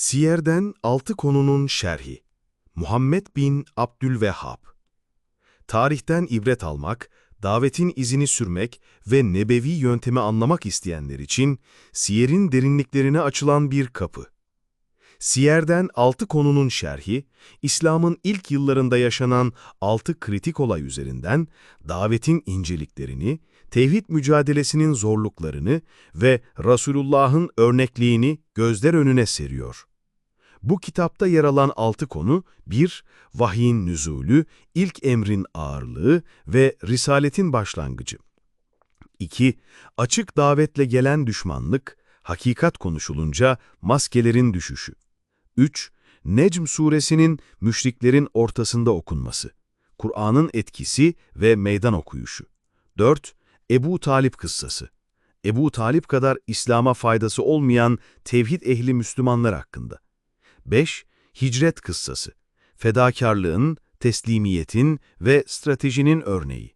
Siyer'den altı konunun şerhi. Muhammed bin Abdülvehhab. Tarihten ibret almak, davetin izini sürmek ve nebevi yöntemi anlamak isteyenler için Siyer'in derinliklerine açılan bir kapı. Siyer'den altı konunun şerhi, İslam'ın ilk yıllarında yaşanan altı kritik olay üzerinden davetin inceliklerini, tevhid mücadelesinin zorluklarını ve Resulullah'ın örnekliğini gözler önüne seriyor. Bu kitapta yer alan altı konu 1. Vahyin nüzulü, ilk emrin ağırlığı ve risaletin başlangıcı. 2. Açık davetle gelen düşmanlık, hakikat konuşulunca maskelerin düşüşü. 3. Necm suresinin müşriklerin ortasında okunması. Kur'an'ın etkisi ve meydan okuyuşu. 4. Ebu Talip kıssası. Ebu Talip kadar İslam'a faydası olmayan tevhid ehli Müslümanlar hakkında. 5. Hicret kıssası. Fedakarlığın, teslimiyetin ve stratejinin örneği.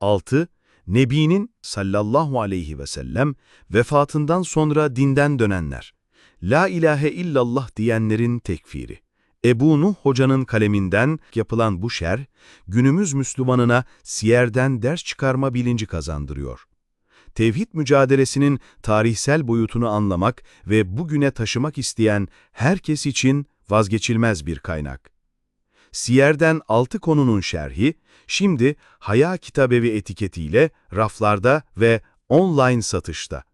6. Nebi'nin sallallahu aleyhi ve sellem vefatından sonra dinden dönenler. La ilahe illallah diyenlerin tekfiri. Ebu Nuh Hoca'nın kaleminden yapılan bu şer, günümüz Müslümanına siyerden ders çıkarma bilinci kazandırıyor. Tevhid mücadelesinin tarihsel boyutunu anlamak ve bugüne taşımak isteyen herkes için vazgeçilmez bir kaynak. Siyer'den altı konunun şerhi, şimdi Haya Kitabevi etiketiyle raflarda ve online satışta.